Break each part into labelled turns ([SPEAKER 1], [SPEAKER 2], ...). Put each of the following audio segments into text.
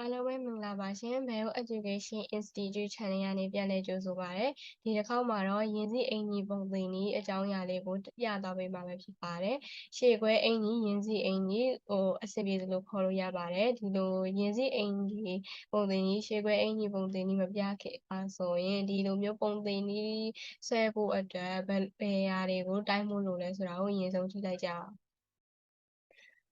[SPEAKER 1] အားလုံးပဲမင်္ဂလာပါရှင် Bio Education Institute Channel ကနေပြန်လည်ကြိုဆိုပါရစေ။ဒီတစ်ခေါက်မှာတော့ယဉ်စီအင်ကြီးပုံသင်နည်းအကြောင်းအရာလေးကိုပြသပေးမှာပဲဖြစ်ပါတယ်။ရှေ့ခွဲအင်ကြီးယဉ်စီအင်ကြီးဟိုအစစ်ပြေသလိုခေါ်လို့ရပါတယ်။ဒီလိုယဉ်စီအင်ကြီးပုံသင်နည်းရှေ့ခွဲအင်ကြီးပုံသင်နည်းမပြခဲ့အားဆိုရင်ဒီလိုမျိုးပုံသင်နည်းဆွဲဖို့အတွက်ဘယ်ဘယ်အရာတွေကိုတိုင်းဖို့လိုလဲဆိုတာကိုအရင်ဆုံးကြည့်လိုက်ကြအောင်။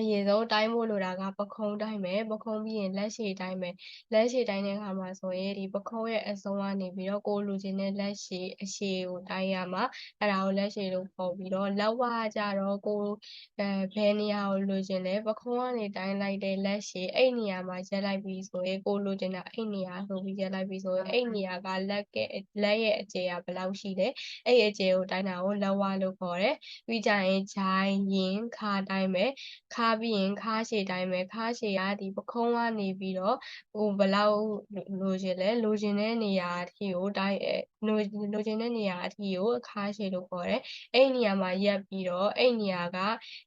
[SPEAKER 1] အရင်ဆုံးတိုင်းဖို့လိုတာကပခုံးတိုင်းမယ်ပခုံးပြီးရင်လက်ရှည်တိုင်းမယ်လက်ရှည်တိုင်းတဲ့အခါမှာဆိုရင်ဒီပခုံးရဲ့အဆုံးကနေပြီးတော့ကိုလိုချင်တဲ့လက်ရှည်အရှည်ကိုတိုင်းရမှာအဲ့ဒါကိုလက်ရှည်လို့ခေါ်ပြီးတော့လက်ဝါးကြတော့ကိုအဲဘယ်နေရာကိုလိုချင်လဲပခုံးကနေတိုင်းလိုက်တဲ့လက်ရှည်အဲ့နေရာမှာရက်လိုက်ပြီးဆိုရင်ကိုလိုချင်တာအဲ့နေရာဆိုပြီးရက်လိုက်ပြီးဆိုရင်အဲ့နေရာကလက်ကလက်ရဲ့အကျယ်ကဘယ်လောက်ရှိလဲအဲ့အကျယ်ကိုတိုင်းတာကိုလက်ဝါးလို့ခေါ်တယ်ပြီးကြရင်ဂျိုင်းရင်ခါတိုင်းမယ်ခါပြီးရင်ခါရှည်တိုင်းပဲခါရှည်ကဒီပခုံးကနေပြီးတော့ဟိုဘလောက်လိုချင်လဲလိုချင်တဲ့နေရာအထိကိုတိုင်း လိုလိုချင်တဲ့နေရာအထိကိုခါရှည်လို့ခေါ်တယ်အဲ့နေရာမှာရက်ပြီးတော့အဲ့နေရာက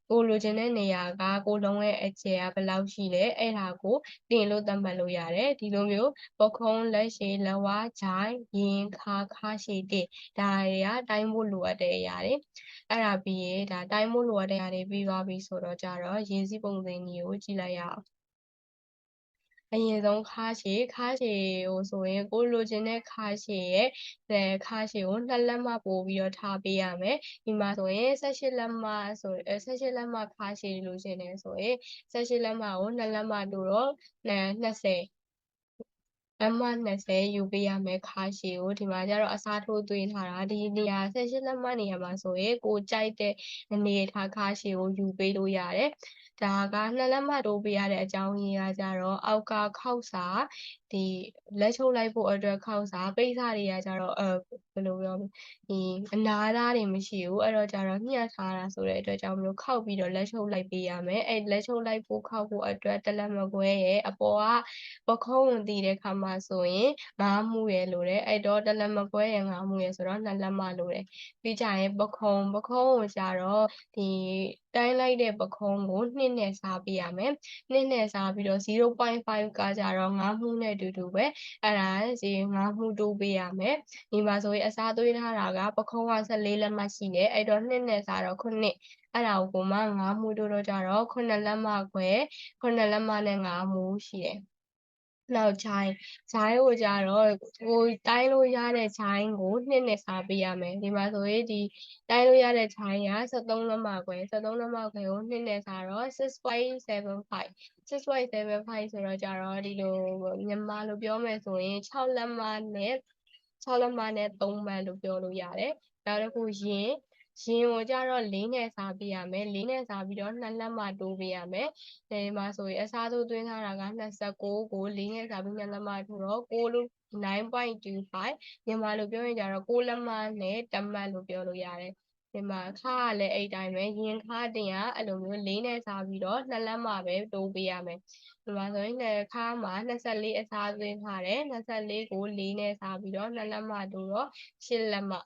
[SPEAKER 1] ကိုလိုချင်တဲ့နေရာကကိုလုံးရဲ့အကျယ်ကဘယ်လောက်ရှိလဲအဲ့ဒါကိုတင်လို့သတ်မှတ်လို့ရတယ်ဒီလိုမျိုးပခုံးလက်ရှည်လက်ဝါးဂျိုင်းရင်ခါခါရှည်တင်ဒါတွေကတိုင်းဖို့လိုအပ်တဲ့အရာတွေအဲ့ဒါပြီးရင်ဒါတိုင်းဖို့လိုအပ်တဲ့အရာတွေပြီးသွားပြီဆိုတော့ကြတော့ရင်းစည်းပုံစံကြီးကိုကြည့်လိုက်ရအောင် အရင်ဆုံးခါရှည်ခါရှည်ကိုဆိုရင်ကိုလိုချင်တဲ့ခါရှည်ရဲ့အဲခါရှည်ကိုနှစ်လက်မှပို့ပြီးတော့ထားပေးရမယ်ဒီမှာဆိုရင်18လက်မှဆို18လက်မှခါရှည်လိုချင်တယ်ဆိုရင်18လက်မှကိုနှစ်လက်မှတို့တော့20 လက်မှ20ယူပေးရမယ်ခါရှည်ကိုဒီမှာကျတော့အစားထိုးသွင်းထားတာဒီနေရာ18လက်မှနေရာမှာဆိုရင်ကိုကြိုက်တဲ့အနေထားခါရှည်ကိုယူပေးလို့ရတယ်ဒါကနှစ်လက်မှတ်တိုးပေးရတဲ့အကြောင်းရင်းကကြတော့အောက်ကခောက်စာဒီလက်ချုပ်လိုက်ဖို့အတွက်ခောက်စာပိတ်စာတွေကကြတော့အဲဘယ်လိုပြောဒီအနာသားတွေမရှိဘူးအဲ့တော့ကြတော့ညှက်ထားတာဆိုတဲ့အတွက်ကြောင့်မလို့ခောက်ပြီးတော့လက်ချုပ်လိုက်ပေးရမယ်အဲ့လက်ချုပ်လိုက်ဖို့ခောက်ဖို့အတွက်တလက်မကွဲရဲ့အပေါ်ကပခုံးဝင်တည်တဲ့ခါမှာဆိုရင်ငါးမှုရယ်လို့တယ်အဲ့တော့တလက်မကွဲရဲ့ငါးမှုရယ်ဆိုတော့နှစ်လက်မလို့တယ်ပြီးကြရင်ပခုံးပခုံးကိုကြတော့ဒီ တိုင်းလိုက်တဲ့ပခုံးကို2နဲ့စားပေးရမယ်2နဲ့စားပြီးတော့0.5ကကြတော့ငါးမှုနဲ့အတူတူပဲအဲ့ဒါဒီငါးမှုတိုးပေးရမယ်ဒီမှာဆိုရင်အစားသွေးထားတာကပခုံးက14လက်မှရှိတယ်အဲ့တော့2နဲ့စားတော့9အဲ့ဒါကိုမှငါးမှုတိုးတော့ကြတော့9လက်မှခွဲ9လက်မှနဲ့ငါးမှုရှိတယ် နောက်ဂျိုင်းဂျိုင်းကိုကြတော့ကိုတိုင်းလို့ရတဲ့ဂျိုင်းကိုနှစ်နဲ့စားပေးရမယ်ဒီမှာဆိုရင်ဒီတိုင်းလို့ရတဲ့ဂျိုင်းက73လက်မခွဲ73လက်မခွဲကိုနှစ်နဲ့စားတော့6.75 6.75ဆိုတော့ကြတော့ဒီလိုမြန်မာလိုပြောမယ်ဆိုရင်6လက်မနဲ့6လက်မနဲ့3မှတ်လို့ပြောလို့ရတယ်နောက်တစ်ခုရင် ရင်ကိုကြတော့၄နဲ့စားပေးရမယ်၄နဲ့စားပြီးတော့2လက်မှတိုးပေးရမယ်ဒီမှာဆိုရင်အစားထိုးသွင်းထားတာက29ကို၄နဲ့စားပြီး2လက်မှထိုးတော့6လို့9.25မြန်မာလိုပြောရင်ကြတော့6လက်မှနဲ့တမတ်လို့ပြောလို့ရတယ်ဒီမှာခါကလည်းအဲ့တိုင်းပဲရင်ခါတင်ကအဲ့လိုမျိုး၄နဲ့စားပြီးတော့2လက်မှပဲတိုးပေးရမယ်ဒီမှာဆိုရင်ခါမှာ24အစားသွင်းထားတယ်24ကို4နဲ့စားပြီးတော့2လက်မှတိုးတော့8လက်မှ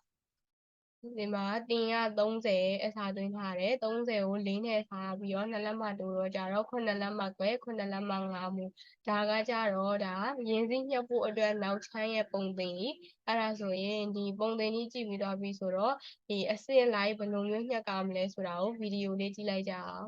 [SPEAKER 1] ဒီမှာတင်က30အစားသွင်းထားတယ်30ကို4နဲ့စားပြီးတော့2လက်မှတိုးတော့ကြတော့9လက်မှခွဲ9လက်မှ5မူဒါကကြတော့ဒါရင်းစည်းညှပ်ဖို့အတွက်နောက်ချမ်းရဲ့ပုံသင်ကြီးအဲ့ဒါဆိုရင်ဒီပုံသင်ကြီးကြည့်ပြီးတော့ပြီဆိုတော့ဒီအစစ်လိုက်ဘယ်လိုမျိုးညှပ်ကောင်းမလဲဆိုတာကိုဗီဒီယိုလေးကြည့်လိုက်ကြအောင်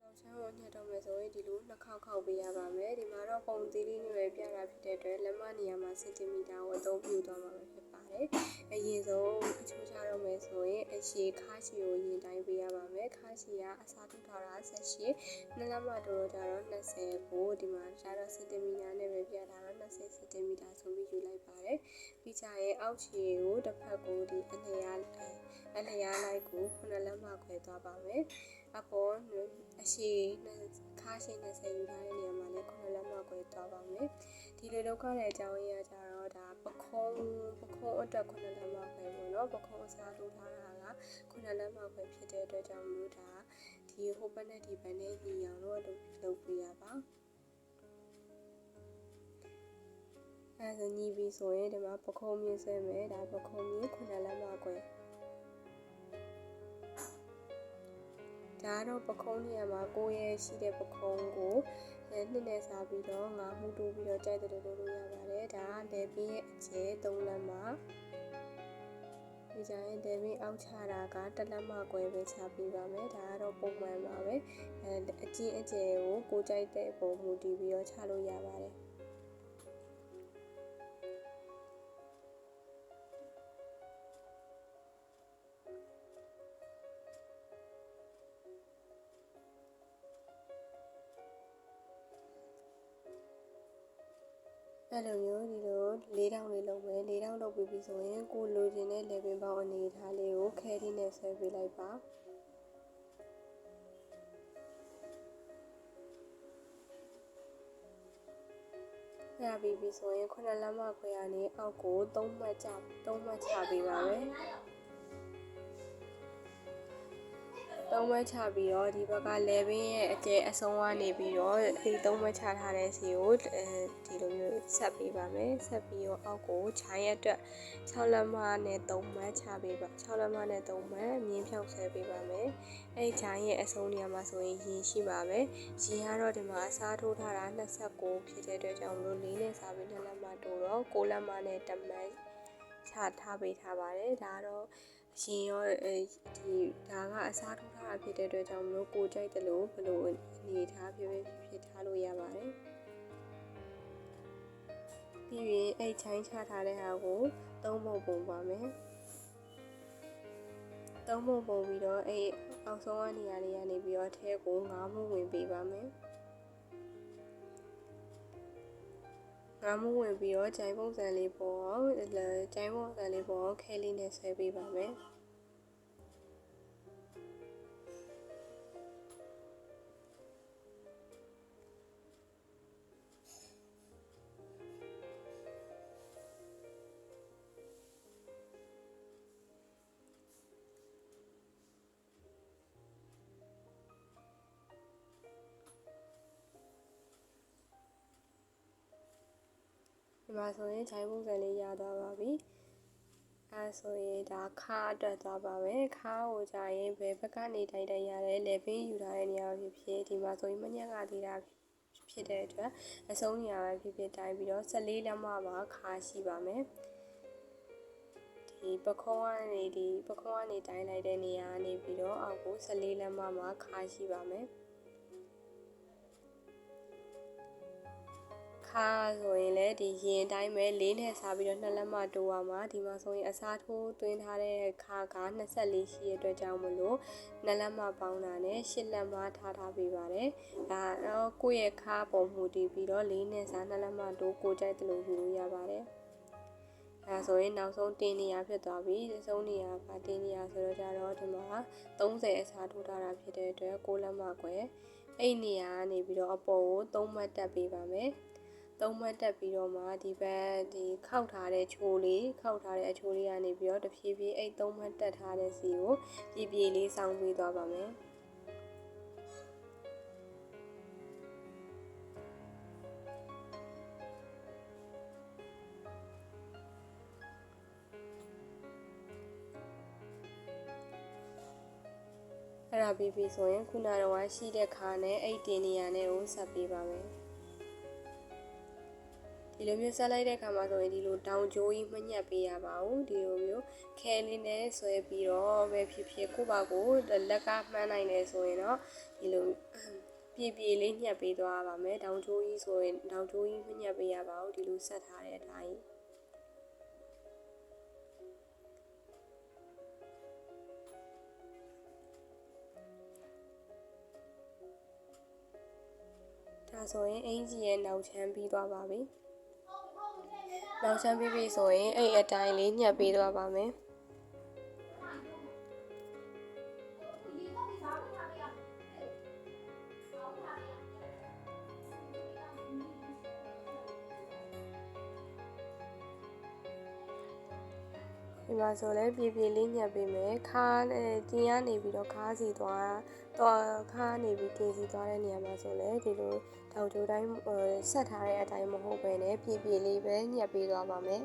[SPEAKER 2] နောက်ချမ်းကိုညှပ်တော့မယ်ဆိုရင်ဒီလိုနှစ်ခေါက်ခေါက်ပေးရပါမယ်ဒီမှာတော့ပုံသေးလေးနဲ့ပဲပြတာဖြစ်တဲ့အတွက်လက်မနေရာမှာစင်တီမီတာကိုအသုံးပြုသွားမှာဖြစ် ပါတယ်အရင်ဆုံးအချိုးချတော့မယ်ဆိုရင်အရှည်ခါရှည်ကိုရင်တိုင်းပေးရပါမယ်ခါရှည်ကအစားထိုးထားတာ18နှစ်လက်မတော်တော့ကြတော့20ကိုဒီမှာကျတော့စင်တီမီတာနဲ့ပဲပြတာတော့20စင်တီမီတာဆိုပြီးယူလိုက်ပါတယ်ပြီးကြရင်အောက်ရှည်ကိုတစ်ဖက်ကိုဒီအလျားအလျားလိုက်ကိုခုနှစ်လက်မခွဲသွားပါမယ်အပေါ်အရှိခါရှိ20ယူထားတဲ့နေရာမှာလည်းခုနှစ်လက်မခွဲသွားပါမယ် ဒီလိုလောက်ခဲ့တဲ့အကြောင်းရင်းကကြတော့ဒါပခုံးပခုံးအတွက်ခုနှစ်လက်မခွဲပေါ့နော်ပခုံးအစားထိုးထားတာကခုနှစ်လက်မခွဲဖြစ်တဲ့အတွက်ကြောင့်မလို့ဒါဒီဟိုဘက်နဲ့ဒီဘက်နဲ့ညီအောင်တော့လုပ်ပြရပါအဲဒါညီပြီဆိုရင်ဒီမှာပခုံးမြင့်ဆွဲမယ်ဒါပခုံးမြင့်ခုနှစ်လက်မခွဲဒါကတော့ပခုံးနေရာမှာကိုယ်ရဲ့ရှိတဲ့ပခုံးကိုရ
[SPEAKER 1] အဲနှစ်နဲ့စားပြီးတော့ငါမှုတိုးပြီးတော့ကြိုက်တယ်လို့လုပ်လို့ရပါတယ်ဒါကလေပင်းရဲ့အကျဲ၃လက်မှာဒီကြရင်လေပင်းအောက်ချတာကတစ်လက်မှကွဲပဲချပေးပါမယ်ဒါကတော့ပုံမှန်ပါပဲအဲအကျဉ်းအကျဲကိုကိုကြိုက်တဲ့ပုံမူတည်ပြီးတော့ချလို့ရပါတယ် အဲ့လိုမျိုးဒီလို၄တောင်းလေးလုပ်မယ်၄တောင်းလုပ်ပြီးပြီဆိုရင်ကိုလိုချင်တဲ့ level ပေါင်းအနေထားလေးကိုခဲဒီနဲ့ဆွဲပေးလိုက်ပါရပြီပြီဆိုရင်ခုနလမ်းမခွဲရနေအောက်ကို၃မှတ်ချ၃မှတ်ချပေးပါမယ် သုံးမချပြီးတော့ဒီဘက်က level ရဲ့အကျဲအဆုံးကနေပြီးတော့ဒီသုံးမချထားတဲ့စီကိုအဲဒီလိုမျိုးဆက်ပေးပါမယ်ဆက်ပြီးတော့အောက်ကိုခြိုင်းရက်အတွက်6လက်မနဲ့3မချပေးပါ6လက်မနဲ့3မမြင်းဖြောက်ဆဲပေးပါမယ်အဲဒီခြိုင်းရဲ့အဆုံးနေရာမှာဆိုရင်ရင်ရှိပါမယ်ရင်ကတော့ဒီမှာအစားထိုးထားတာ29ဖြစ်တဲ့အတွက်ကြောင့်မလို့၄နဲ့စားပြီး2လက်မတိုးတော့6လက်မနဲ့တမန်ချထားပေးထားပါတယ်ဒါကတော့ ရှင်ရောအဲဒီဒါကအစားထိုးထားတာဖြစ်တဲ့အတွက်ကြောင့်မလို့ကိုကြိုက်တယ်လို့ဘယ်လိုအနေထားဖြစ်ဖြစ်ဖြစ်ထားလို့ရပါတယ်ပြီးရင်အဲ့ချိုင်းချထားတဲ့ဟာကိုသုံးပုံပုံပါမယ်သုံးပုံပုံပြီးတော့အဲ့အောက်ဆုံးကနေရာလေးကနေပြီးတော့ထဲကိုငါးမှုဝင်ပေးပါမယ်ငါမှုဝင်ပြီးတော့ဂျိုင်းပုံစံလေးပေါ်အောင်ဂျိုင်းပုံစံလေးပေါ်အောင်ခဲလေးနဲ့ဆွဲပေးပါမယ် ဒီမှာဆိုရင်ဂျိုင်းပုံစံလေးရသွားပါပြီအဲဆိုရင်ဒါခါအတွက်သွားပါမယ်ခါကိုကြာရင်ဘယ်ဘက်ကနေတိုက်တိုက်ရတယ်လေပင်းယူထားတဲ့နေရာဖြစ်ဖြစ်ဒီမှာဆိုရင်မညက်ကသေးတာဖြစ်တဲ့အတွက်အဆုံးနေရာပဲဖြစ်ဖြစ်တိုင်းပြီးတော့14လက်မပါခါရှိပါမယ်ဒီပခုံးကနေဒီပခုံးကနေတိုင်းလိုက်တဲ့နေရာကနေပြီးတော့အောက်ကို14လက်မမှာခါရှိပါမယ် ခါဆိုရင်လည်းဒီရင်တိုင်းပဲလေးနဲ့စားပြီးတော့နှစ်လက်မတိုးရမှာဒီမှာဆိုရင်အစားထိုးသွင်းထားတဲ့ခါက24ရှိရတဲ့အတွက်ကြောင့်မလို့နှစ်လက်မပေါင်းတာနဲ့8လက်မထားထားပေးပါတယ်ဒါတော့ကိုယ့်ရဲ့ခါပုံမူတည်ပြီးတော့လေးနဲ့စားနှစ်လက်မတိုးကိုကြိုက်တယ်လို့ယူလို့ရပါတယ်အဲဆိုရင်နောက်ဆုံးတင်းနေရဖြစ်သွားပြီအဆုံးနေရကတင်းနေရဆိုတော့ကြတော့ဒီမှာ30အစားထိုးထားတာဖြစ်တဲ့အတွက်6လက်မကွယ်အဲ့နေရာကနေပြီးတော့အပေါ်ကို3မှတ်တက်ပေးပါမယ် သုံးမှတ်တက်ပြီးတော့မှဒီဘက်ဒီခောက်ထားတဲ့ချိုးလေးခောက်ထားတဲ့အချိုးလေးကနေပြီးတော့တဖြည်းဖြည်းအဲ့သုံးမှတ်တက်ထားတဲ့စီကိုပြေပြေလေးစောင်းပေးသွားပါမယ်အဲ့ဒါပြီးပြီဆိုရင်ခုနကတော့ရှိတဲ့ခါနဲ့အဲ့တင်နေရနဲ့ကိုဆက်ပေးပါမယ် ဒီလိုမျိုးဆက်လိုက်တဲ့အခါမှာဆိုရင်ဒီလိုတောင်ကြိုးကြီးမညက်ပေးရပါဘူးဒီလိုမျိုးခဲလေးနဲ့ဆွဲပြီးတော့ပဲဖြစ်ဖြစ်ကိုပါကိုလက်ကမှန်းနိုင်တယ်ဆိုရင်တော့ဒီလိုပြေပြေလေးညှက်ပေးသွားပါမယ်တောင်ကြိုးကြီးဆိုရင်တောင်ကြိုးကြီးမညက်ပေးရပါဘူးဒီလိုဆက်ထားတဲ့အတိုင်းဒါဆိုရင်အင်ဂျီရဲ့နောက်ချမ်းပြီးသွားပါပြီ။ နောက်ချမ်းပြီးပြီဆိုရင်အဲ့အတိုင်းလေးညှက်ပေးသွားပါမယ်ဒီမှာဆိုလဲပြေပြေလေးညှက်ပေးမယ်ခါအဲတင်ရနေပြီးတော့ခါစီသွား တော့ခါနေပြီးတင်စီသွားတဲ့နေရာမှာဆိုလဲဒီလိုတောက်ကြိုးတိုင်းဆက်ထားတဲ့အတိုင်းမဟုတ်ပဲねပြေပြေလေးပဲညှက်ပေးသွားပါမယ်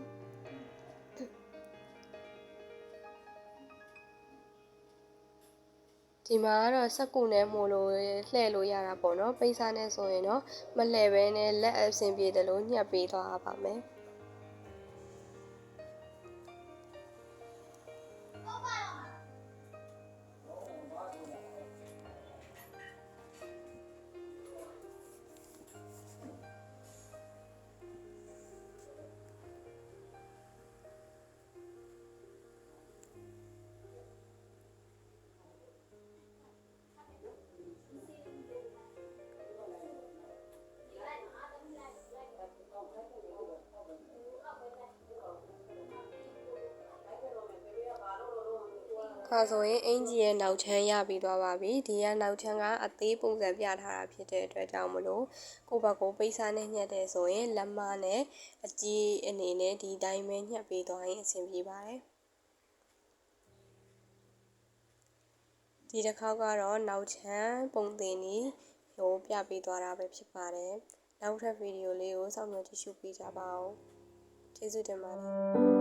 [SPEAKER 1] ဒီမှာကတော့စက်ကူနဲ့မို့လို့လှည့်လို့ရတာပေါ့နော်ပိတ်စားနဲ့ဆိုရင်တော့မလှည့်ပဲနဲ့လက်အဆင်ပြေတယ်လို့ညှပ်ပေးသွားပါမယ် ဒါဆိုရင်အင်ဂျီရဲ့နောက်ချမ်းရပြီးသွားပါပြီဒီကနောက်ချမ်းကအသေးပုံစံပြထားတာဖြစ်တဲ့အတွက်ကြောင့်မလို့ကိုယ့်ဘက်ကိုပိတ်စားနဲ့ညှက်တယ်ဆိုရင်လက်မနဲ့အကြီးအနေနဲ့ဒီတိုင်းပဲညှက်ပေးသွားရင်အဆင်ပြေပါတယ်ဒီတစ်ခေါက်ကတော့နောက်ချမ်းပုံသင်ကြီးဟိုပြပေးသွားတာပဲဖြစ်ပါတယ်နောက်ထပ်ဗီဒီယိုလေးကိုစောင့်မျှော်ကြည့်ရှုပေးကြပါဦးကျေးဇူးတင်ပါတယ်